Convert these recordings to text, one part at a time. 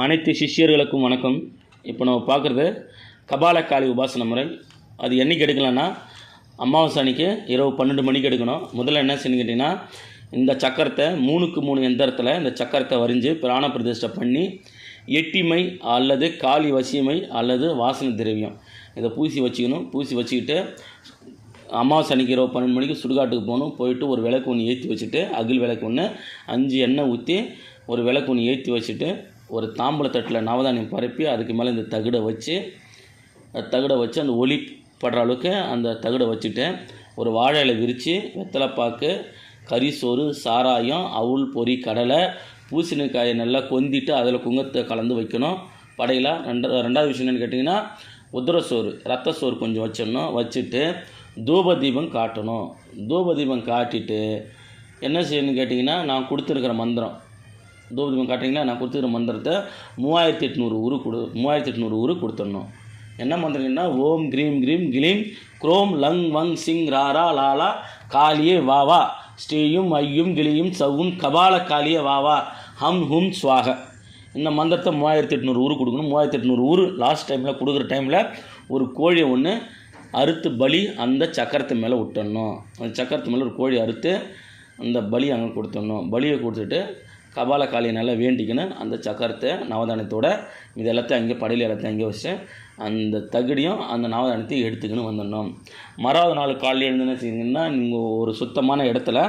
அனைத்து சிஷ்யர்களுக்கும் வணக்கம். இப்போ நம்ம பார்க்குறது கபாலக்காளி உபாசன முறை. அது என்னைக்கு எடுக்கலான்னா அமாவாசை அன்னைக்கு இரவு பன்னெண்டு மணிக்கு எடுக்கணும். முதல்ல என்ன செய்யணும் கேட்டிங்கன்னா இந்த சக்கரத்தை மூணுக்கு மூணு எந்திரத்தில் இந்த சக்கரத்தை வரிஞ்சு பிராண பிரதிஷ்டை பண்ணி எட்டிமை அல்லது காளி வசியமை அல்லது வாசனை திரவியம். இதை பூசி வச்சுக்கணும். பூசி வச்சுக்கிட்டு அமாவாசை அன்னைக்கு இரவு பன்னெண்டு மணிக்கு சுடுகாட்டுக்கு போகணும். போயிட்டு ஒரு விளக்கு ஒன்று ஏற்றி வச்சுட்டு அகில் விளக்கு ஒன்று அஞ்சு எண்ணெய் ஊற்றி ஒரு விளக்கு ஒன்று ஏற்றி வச்சுட்டு ஒரு தாம்பூல நவதானியம் பரப்பி அதுக்கு மேலே இந்த தகடை வச்சு அந்த தகடை வச்சு அந்த ஒளி படுற அளவுக்கு அந்த தகடை வச்சுட்டு ஒரு வாழையில் விரித்து வெத்தலைப்பாக்கு கறிசோறு சாராயம் அவுள் பொரி கடலை பூசணிக்காயை நல்லா கொந்திட்டு அதில் குங்கத்தை கலந்து வைக்கணும். படையில் ரெண்டு ரெண்டாவது விஷயம் என்னன்னு கேட்டிங்கன்னா உதிர சோறு ரத்த சோறு கொஞ்சம் வச்சிடணும். வச்சுட்டு தூப தீபம் காட்டணும். தூப தீபம் காட்டிட்டு என்ன செய்யணும்னு கேட்டிங்கன்னா நான் கொடுத்துருக்குற மந்திரம் தூபதீபம் காட்டுறீங்களா? நான் கொடுத்துருக்கிற மந்திரத்தை மூவாயிரத்தி எட்நூறு உரு கொடு மூவாயிரத்தி எட்நூறு உரு கொடுத்துடணும். என்ன மந்திரம்னா ஓம் கிரீம் க்ரீம் கிளீம் குரோம் லங் வங் சிங் ராரா லாலா காளியே வா வா ஸ்ரீயும் ஐயும் கிளியும் சவும் கபால காளியே வா வா ஹம் ஹும் சுவாக. இந்த மந்திரத்தை மூவாயிரத்தி எட்நூறு ஊர் கொடுக்கணும். மூவாயிரத்தி எட்நூறு ஊர் லாஸ்ட் டைமில் கொடுக்குற டைமில் ஒரு கோழியை ஒன்று அறுத்து பலி அந்த சக்கரத்து மேலே விட்டுடணும். அந்த சக்கரத்து மேலே ஒரு கோழி அறுத்து அந்த பலி அங்கே கொடுத்துடணும். பலியை கொடுத்துட்டு கபால காளியை நல்லா வேண்டிக்கின்னு அந்த சக்கரத்தை நவதானத்தோட இது எல்லாத்தையும் அங்கே படையில் எல்லாத்தையும் அங்கே வச்சு அந்த தகுடியும் அந்த நவதானத்தையும் எடுத்துக்கின்னு வந்துடணும். மறாவது நாள் காலையில் எழுந்து என்ன செய்யுங்கன்னா நீங்கள் ஒரு சுத்தமான இடத்துல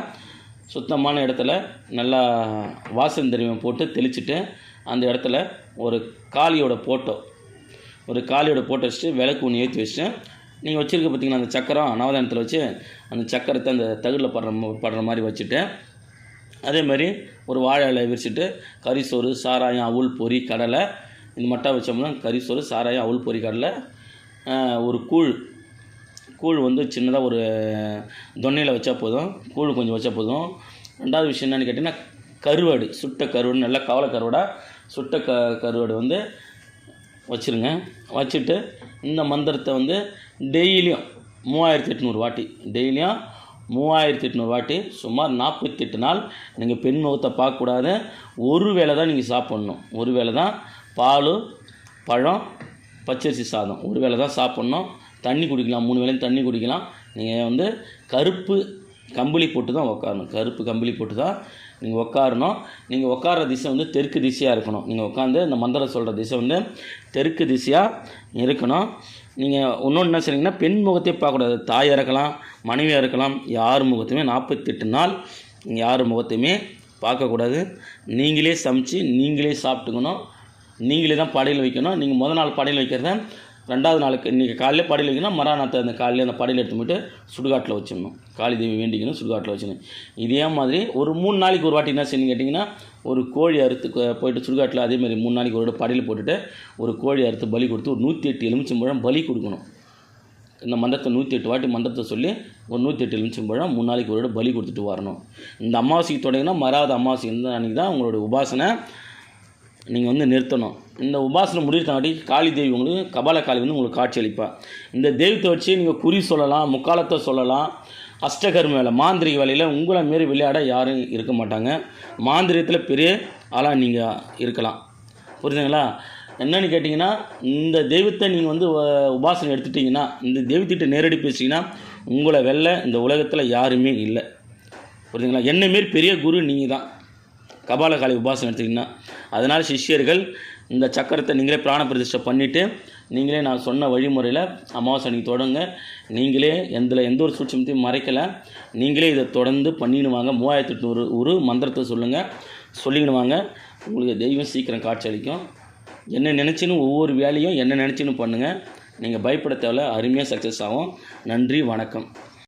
சுத்தமான இடத்துல நல்லா வாசன் திரவியம் போட்டு தெளிச்சுட்டு அந்த இடத்துல ஒரு காளியோட போட்டோ ஒரு காளியோட போட்டோ வச்சுட்டு விளக்கு ஒன்று ஏற்றி வச்சுட்டு நீங்கள் வச்சுருக்க பார்த்தீங்கன்னா அந்த சக்கரம் நவதானத்தில் வச்சு அந்த சக்கரத்தை அந்த தகுடில் படுற படுற மாதிரி வச்சுட்டு அதே மாதிரி ஒரு வாழை இலை விரிச்சிட்டு கறிசோறு சாராயம் அவுள் பொரி கடலை. இந்த மட்டா வச்சோம்னா கறிசோறு சாராயம் அவுள் பொறி கடலை. ஒரு கூழ். கூழ் வந்து சின்னதாக ஒரு தொன்னையில் வச்சா போதும். கூழ் கொஞ்சம் வச்சா போதும். ரெண்டாவது விஷயம் என்னென்னு கேட்டிங்கன்னா கருவாடு சுட்ட கருவாடு நல்லா கவலை கருவாடாக சுட்ட க கருவாடு வந்து வச்சுருங்க. வச்சுட்டு இந்த மந்திரத்தை வந்து டெய்லியும் மூவாயிரத்தி எட்நூறு வாட்டி டெய்லியும் மூவாயிரத்தி எட்நூறு வாட்டி சுமார் நாற்பத்தெட்டு நாள் நீங்கள் பெண் முகத்தை பார்க்கக்கூடாது. ஒரு வேளை தான் நீங்கள் சாப்பிட்ணும். ஒரு வேளை தான் பால் பழம் பச்சரிசி சாதம். ஒரு வேளை தான் சாப்பிட்ணும். தண்ணி குடிக்கலாம். மூணு வேளையும் தண்ணி குடிக்கலாம். நீங்கள் வந்து கருப்பு கம்பளி போட்டு தான் உட்காரணும் கருப்பு கம்பளி போட்டு தான் நீங்கள் உட்காரணும் நீங்கள் உட்கார திசை வந்து தெற்கு திசையாக இருக்கணும். நீங்கள் உட்காந்து இந்த மந்திரம் சொல்கிற திசை வந்து தெற்கு திசையாக இருக்கணும். நீங்கள் இன்னொன்று என்ன சொன்னீங்கன்னா பெண் முகத்தையே பார்க்கக்கூடாது. தாயாக இருக்கலாம் மனைவியாக இருக்கலாம் யார் முகத்தையுமே நாற்பத்தெட்டு நாள் யார் முகத்தையுமே பார்க்கக்கூடாது. நீங்களே சமைச்சு நீங்களே சாப்பிட்டுக்கணும். நீங்களே தான் படையில் வைக்கணும். நீங்கள் முதல் நாள் படையில் வைக்கிறத ரெண்டாவது நாளுக்கு இன்றைக்கி காலையில் படையில் வைக்கணும் மறுநாள் அந்த காலையில் அந்த படையில் எடுத்து போயிட்டு சுடுகாட்டில் வச்சிடணும். காளி தேவி வேண்டிக்கணும் சுடுகாட்டில் வச்சிடணும். இதே மாதிரி ஒரு மூணு நாளைக்கு ஒரு வாட்டி என்ன செய்யணும் கேட்டிங்கன்னா ஒரு கோழி அறுத்து போயிட்டு சுடுகாட்டில் அதேமாதிரி மூணு நாளைக்கு ஒரு விட படையில் போட்டுட்டு ஒரு கோழி அறுத்து பலி கொடுத்து ஒரு நூற்றி எட்டு எலுமிச்சம்பழம் பலி கொடுக்கணும். இந்த மந்திரத்தை நூற்றி எட்டு வாட்டி மந்திரத்தை சொல்லி ஒரு நூற்றி எட்டு எலுமிச்சம்பழம் மூணு நாளைக்கு ஒரு விட பலி கொடுத்துட்டு வரணும். இந்த அமாவாசைக்கு தொடங்கினா மறாத அமாவாசை இருந்த அன்றைக்கி தான் உங்களுடைய உபாசனை. நீங்கள் வந்து நிறுத்தணும். இந்த உபாசனை முடிவுத்தாண்டி காளி தேவி உங்களுக்கு கபால காளி வந்து உங்களுக்கு காட்சி அளிப்பா. இந்த தெய்வத்தை வச்சு நீங்கள் குறி சொல்லலாம் முக்காலத்தை சொல்லலாம். அஷ்டகர்ம வேலை மாந்திரிக வேலையில் உங்களை மாரி விளையாட யாரும் இருக்க மாட்டாங்க. மாந்திரியத்தில் பெரிய ஆளாக நீங்கள் இருக்கலாம். புரியுதுங்களா? என்னன்னு கேட்டிங்கன்னா இந்த தெய்வத்தை நீங்கள் வந்து உபாசனை எடுத்துட்டிங்கன்னா இந்த தெய்வத்திட்ட நேரடி பேசிங்கன்னா உங்களை வெளில இந்த உலகத்தில் யாருமே இல்லை. புரியுதுங்களா? என்னமாரி பெரிய குரு நீங்கள் தான் கபால காளி உபாசம் எடுத்திங்கன்னா அதனால் சிஷ்யர்கள் இந்த சக்கரத்தை நீங்களே பிராண பிரதிஷ்டை பண்ணிவிட்டு நீங்களே நான் சொன்ன வழிமுறையில் அமாவாசை அன்னைக்கு தொடங்க நீங்களே எந்த எந்த ஒரு சூட்சமத்தையும் மறைக்கலை நீங்களே இதை தொடர்ந்து பண்ணிடுவாங்க. வாங்க மூவாயிரத்தி எட்நூறு ஒரு மந்திரத்தை சொல்லுங்கள் சொல்லிக்கின்னு வாங்க. உங்களுக்கு தெய்வம் சீக்கிரம் காட்சி அளிக்கும். என்ன நினச்சின்னு ஒவ்வொரு வேலையும் என்ன நினச்சின்னு பண்ணுங்கள் நீங்கள் பயப்பட தேவையில்ல அருமையாக சக்ஸஸ் ஆகும். நன்றி வணக்கம்.